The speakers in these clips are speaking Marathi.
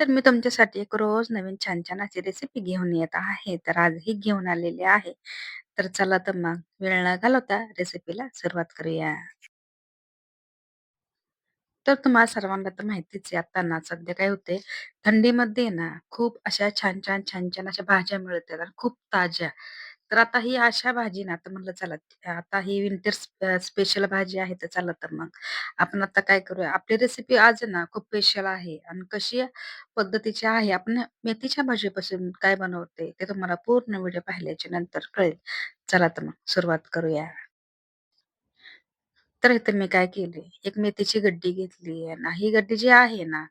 तर मी तुमच्यासाठी एक रोज नवीन छान-छान अशी रेसिपी घेऊन येत आहे. तर आजही घेऊन आलेली आहे. तर चला तर मग वेळ न घालवता रेसिपीला सुरुवात करूया. तर तुम्हाला सर्वांना तर माहितीच आहे आता ना सध्या काय होते थंडीमध्ये ना खूप अशा छान-छान, छान-छान अशा भाज्या मिळतात आणि खूप ताज्या. तर आता ही अशा भाजी ना आता म्हणलं चला आता ही विंटर स्पेशल भाजी आहे तर चला तर मग आपण आता काय करूया आपली रेसिपी आज ना खूप स्पेशल आहे आणि कशी पद्धतीची आहे आपण मेथीच्या भाजीपासून काय बनवते ते तुम्हाला पूर्ण व्हिडिओ पाहिल्याच्या नंतर कळेल. चला तर मग सुरुवात करूया. तर इथे मी काय केले, एक मेथीची गड्डी घेतली आणि ही गड्डी जी आहे ना,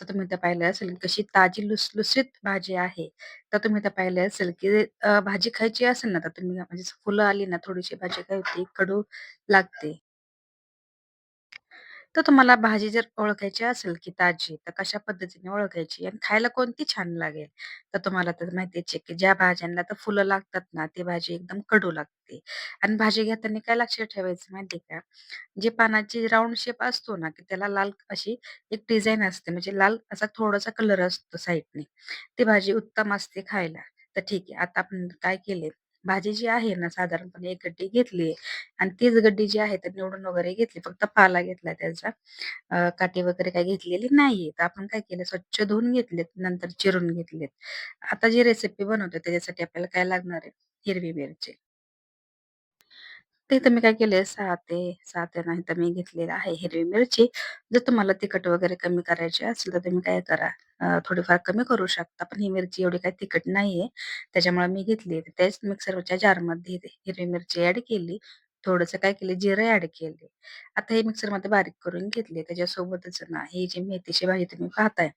तर तुम्ही तर पाहिलं असेल कशी ताजी लुसलुसीत भाजी आहे. तर तुम्ही तर पाहिलं असेल की अ, भाजी खायची असेल ना, तर तुम्ही म्हणजे फुलं आली ना, थोडीशी भाजी काय होती कडू लागते. तर तुम्हाला भाजी जर ओळखायची असेल की ताजी, तर कशा पद्धतीने ओळखायची आणि खायला कोणती छान लागेल? तर तुम्हाला तर माहितीच आहे की ज्या भाज्यांना तर फुलं लागतात ना, ती भाजी एकदम कडू लागते आणि भाजी घेताना काय लक्षात ठेवायचं माहिती आहे का? जे पानाची राउंड शेप असतो ना, की त्याला लाल अशी एक डिझाइन असते, म्हणजे लाल असा थोडासा कलर असतो साइडने. ती भाजी उत्तम असते खायला. तर ठीक आहे, आता आपण काय केले, भाजी जी आहे ना, साधारणपणे एक गड्डी घेतली आणि तीच गड्डी जी आहे, तर निवडून वगैरे घेतली. फक्त पाला घेतला त्याचा. काटे काठी वगैरे काही घेतलेली नाहीये. तर आपण काय केलं, स्वच्छ धुवून घेतलेत, नंतर चिरून घेतलेत. आता जी रेसिपी बनवतो त्याच्यासाठी आपल्याला काय लागणार आहे, हिरवी मिरची. ते मी काय केले 6 ते 7 नाही तर मी घेतलेलं आहे हिरवी मिरची. जर तुम्हाला तिखट वगैरे कमी करायची असेल, तर तुम्ही काय करा अ, थोडीफार कमी करू शकता. पण ही मिरची एवढी काही तिखट नाहीये. त्याच्यामुळे मी घेतली. त्याच मिक्सरच्या जारमध्ये हिरवी मिरची ॲड केली. थोडंसं काय केलं जिरं ॲड केले. आता हे मिक्सरमध्ये बारीक करून घेतले. त्याच्यासोबतच ना ही जी मेथीची भाजी तुम्ही पाहताय,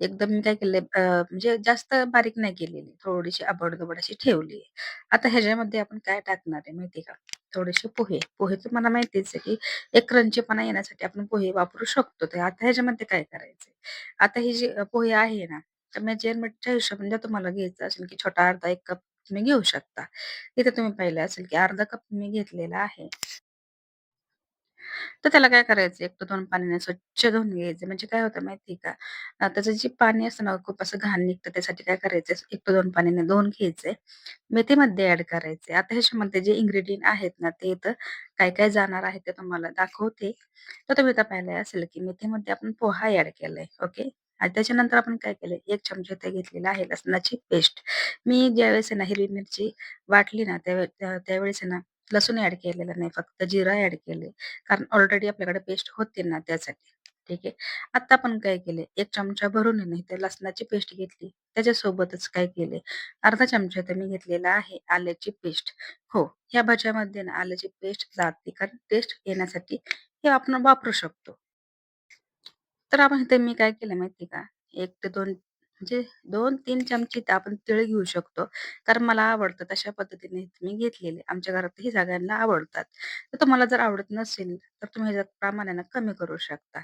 एकदम मी काय केले अ, म्हणजे जास्त बारीक नाही केलेली. थोडीशी आबड अशी ठेवली. आता ह्याच्यामध्ये आपण काय टाकणार आहे माहिती का? थोडेसे पोहे. पोहे तुम्हाला माहितीच आहे, की एक क्रंचीपणा येण्यासाठी आपण पोहे वापरू शकतो. तर आता ह्याच्यामध्ये काय करायचंय? आता हे जे पोहे आहे ना, तर मेजरमेंटच्या हिशोबाने जर तुम्हाला घ्यायचं असेल, की छोटा अर्धा एक कप तुम्ही घेऊ शकता. इथे तुम्ही पाहिलं असेल, की अर्धा कप मी घेतलेला आहे. तर त्याला काय करायचं 1 ते 2 पाण्याने स्वच्छ धुवून घ्यायचं. म्हणजे काय होतं माहिती आहे का? अ, त्याचं जे पाणी असतं ना, खूप असं घाण निघतं. त्यासाठी काय करायचं 1 ते 2 पाण्याने धुवून घ्यायचंय. मेथीमध्ये ॲड करायचे. आता ह्याच्यामध्ये जे इन्ग्रीडियंट आहेत ना, ते इथं काय-काय जाणार आहे ते तुम्हाला दाखवते. तर तुम्ही आता पाहिलं असेल, की मेथीमध्ये आपण पोहा ॲड केलाय. ओके. आणि त्याच्यानंतर आपण काय केलंय, 1 चमचा इथे घेतलेला आहे लसणाची पेस्ट. मी ज्यावेळेस आहे ना, हिरवी मिरची वाटली ना, त्यावे त्या त्यावेळेस आहे ना, लसूण ऍड केलेला नाही. फक्त जिरा ऍड केले कारण ऑलरेडी आपल्याकडे पेस्ट होती ना, त्यासाठी. ठीक आहे. आता आपण काय केलंय, एक चमचा भरून नाही तर लसणाची पेस्ट घेतली. त्याच्यासोबतच काय केले अर्धा चमचा तर मी घेतलेला आहे आल्याची पेस्ट. हो, ह्या भाज्यामध्ये ना आल्याची पेस्ट जाते कारण टेस्ट येण्यासाठी हे आपण वापरू शकतो. तर आपण इथे मी काय केलं माहिती का? एक ते दोन म्हणजे 2-3 चमचे आपण तीळ घेऊ शकतो. कारण मला आवडतं तशा पद्धतीने मी घेतलेले. आमच्या घरातही सगळ्यांना आवडतात. तर तुम्हाला जर आवडत नसेल, तर तुम्ही ह्याच्यात प्रमाणानं कमी करू शकता.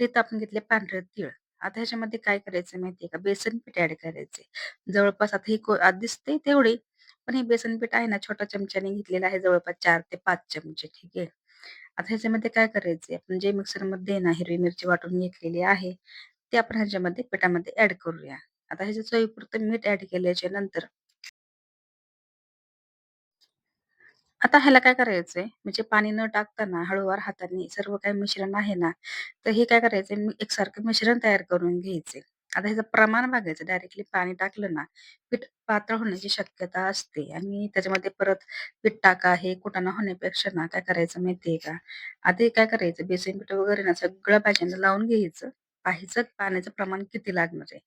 तर आपण घेतले पांढरे तीळ. आता ह्याच्यामध्ये काय करायचं माहिती का? बेसन पीठ ॲड करायचे. जवळपास आता ही को दिसते तेवढी, पण हे बेसन पीठ आहे ना छोट्या चमच्याने घेतलेलं आहे जवळपास 4 ते 5 चमचे. ठीक आहे. आता ह्याच्यामध्ये काय करायचंय, आपण जे मिक्सरमध्ये ना हिरवी मिरची वाटून घेतलेली आहे, ते आपण ह्याच्यामध्ये पिठामध्ये ऍड करूया. आता ह्याच्या चवीपुरतं मीठ ऍड केल्याच्यानंतर आता ह्याला काय करायचंय, म्हणजे पाणी न टाकताना हळूवार हाताने सर्व काही मिश्रण आहे ना, तर हे काय करायचंय एकसारखं मिश्रण तयार करून घ्यायचंय. आता ह्याचं प्रमाण बघायचं. डायरेक्टली पाणी टाकलं ना, पीठ पातळ होण्याची शक्यता असते आणि त्याच्यामध्ये परत पीठ टाका, हे कुटाणा होण्यापेक्षा ना काय करायचं माहिती का? आधी काय करायचं बेसन पीठ वगैरे ना सगळं भाज्यांना लावून घ्यायचं. पाहिजे पाण्याचं प्रमाण किती लागणार आहे.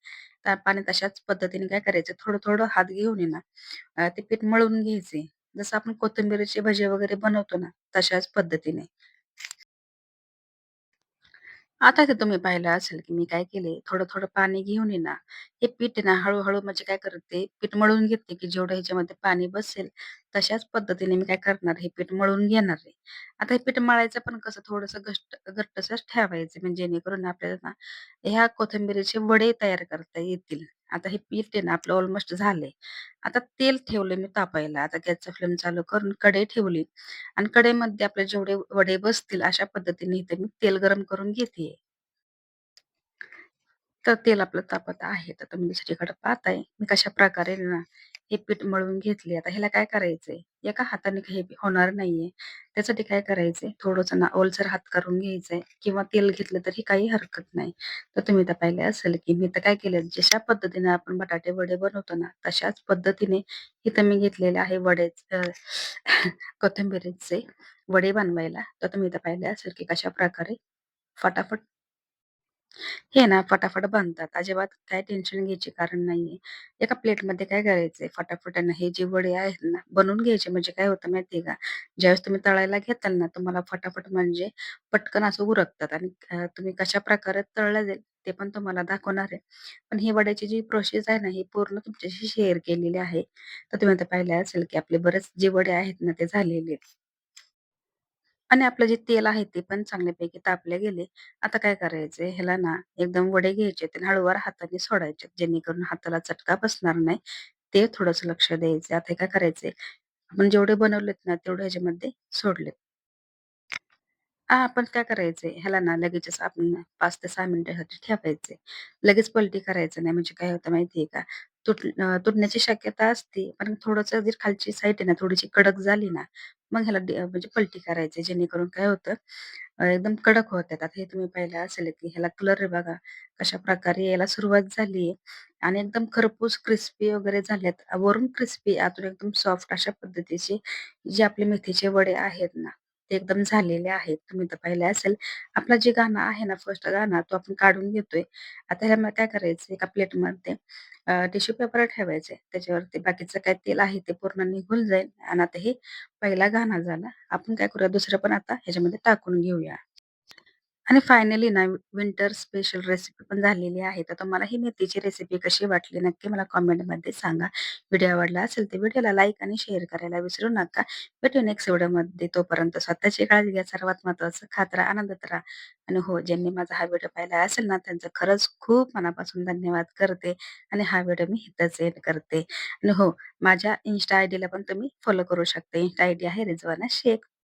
त्या पाणी तशाच पद्धतीने काय करायचं थोडं-थोडं हात घेऊन आहे ना, ते पीठ मळून घ्यायचे. जसं आपण कोथिंबीरची भजे वगैरे बनवतो ना, तशाच पद्धतीने. आता ते तुम्ही पाहिलं असेल, की मी काय केले, थोडं-थोडं पाणी घेऊन ये ना, हे पीठ ना हळूहळू म्हणजे काय करते, पीठ मळून घेते, की जेवढं ह्याच्यामध्ये पाणी बसेल, तशाच पद्धतीने मी काय करणार, हे पीठ मळून घेणार आहे. आता हे पीठ मळायचं पण कसं थोडंसं घट्ट घट्टसर ठेवायचं, म्हणजे जेणेकरून आपल्याला ना, ह्या कोथिंबिरीचे वडे तयार करता येतील. आता हे पीठ आहे ना, आपलं ऑलमोस्ट झालंय. आता तेल ठेवलं मी तापायला. आता गॅसचा फ्लेम चालू करून कढई ठेवली आणि कढईमध्ये आपले जेवढे वडे बसतील अशा पद्धतीने इथे मी तेल गरम करून घेते तर तेल आपलं तापत आहे. तर तुम्ही दुसरीकडे पाहताय मी कशा प्रकारे ना हे पीठ मळून घेतले. आता ह्याला काय करायचंय, एका हाताने हे होणार नाहीये. त्यासाठी काय करायचंय, थोडंसं ना ओलसर हात करून घ्यायचंय किंवा तेल घेतलं तरी काही हरकत नाही. तर तुम्ही तर पाहिले असेल, की मी तर काय केलं, जशा पद्धतीने आपण बटाटे वडे बनवतो ना, तशाच पद्धतीने इथं मी घेतलेले आहे वडे अ, कोथिंबिरीचे वडे बनवायला. तर तुम्ही तर पाहिले असेल, की कशा प्रकारे फटाफट हे ना फटाफट बनतात. अजिबात काही टेन्शन घ्यायचे कारण नाहीये. एका प्लेटमध्ये काय करायचंय फटाफट हे जे वडे आहेत ना, बनवून घ्यायचे म्हणजे काय होतं माहितीये का? ज्यावेळेस तुम्ही तळायला घेताल ना, तुम्हाला फटाफट म्हणजे पटकन असं उरकतात आणि अ, तुम्ही कशाप्रकारे तळलं जाईल ते पण तुम्हाला दाखवणार आहे. पण ही वड्याची जी प्रोसेस आहे ना, ही पूर्ण तुमच्याशी शेअर केलेली आहे. तर तुम्ही आता पाहिलं असेल, की आपले बरेच जे वडे आहेत ना, ते झालेले आहेत. आणि आपलं जे तेल आहे ते पण चांगल्यापैकी तापले गेले. आता काय करायचंय ह्याला ना एकदम वडे घ्यायचे आणि हळूवार हाताने सोडायचे. जेणेकरून हाताला चटका बसणार नाही. ते थोडंसं लक्ष द्यायचं. आता हे काय करायचंय, आपण जेवढे बनवलेत ना तेवढे ह्याच्यामध्ये सोडलेत. हां, आपण काय करायचंय ह्याला ना लगेचच आपण 5 ते 6 मिनिटासाठी ठेवायचंय. लगेच पलटी करायचं नाही म्हणजे काय होतं माहिती का? तुट अ, तुटण्याची शक्यता असते. पण थोडंसं जर खालची साईड आहे ना थोडीशी कडक झाली ना, मग ह्याला म्हणजे पलटी करायची जेणेकरून काय होतं अ, एकदम कडक होतात. आता हे तुम्ही पाहिलं असेल की ह्याला कलर बघा बघा प्रकारे याला सुरुवात झाली आणि एकदम खरपूस क्रिस्पी वगैरे झाल्यात. वरून क्रिस्पी आतून एकदम सॉफ्ट अशा पद्धतीचे जे आपले मेथीचे वडे आहेत ना, ते एकदम झालेले आहेत. तुम्ही तर पाहिले असेल. आपला जे गाणं आहे ना फर्स्ट गाणं तो आपण काढून घेतोय. आता ह्याला काय करायचं एका प्लेटमध्ये टिश्यू पेपर ठेवायचे. त्याच्यावरती बाकीचं काय तेल आहे ते पूर्ण निघून जाईल आणि आता हे पहिला गाणा झाला. आपण काय करूया दुसरं पण आता ह्याच्यामध्ये टाकून घेऊया. आणि फायनली ना विंटर स्पेशल रेसिपी पण झालेली आहे. तर तुम्हाला ही मेथीची रेसिपी कशी वाटली नक्की मला कमेंटमध्ये सांगा. व्हिडिओ आवडला असेल तर व्हिडिओला लाईक आणि शेअर करायला विसरू नका. भेटू नेक्स्ट व्हिडिओमध्ये. तोपर्यंत स्वतःची काळजी घ्या. सर्वात महत्त्वाचं खात राहा, आनंदात राहा. आणि हो, ज्यांनी माझा हा व्हिडिओ पाहिला असेल ना, त्यांचं खरंच खूप मनापासून धन्यवाद करते. आणि हा व्हिडिओ मी इथंच एंड करते. आणि हो, माझ्या Insta आयडीला पण तुम्ही फॉलो करू शकता. Insta आयडी आहे रिजवाना शेख.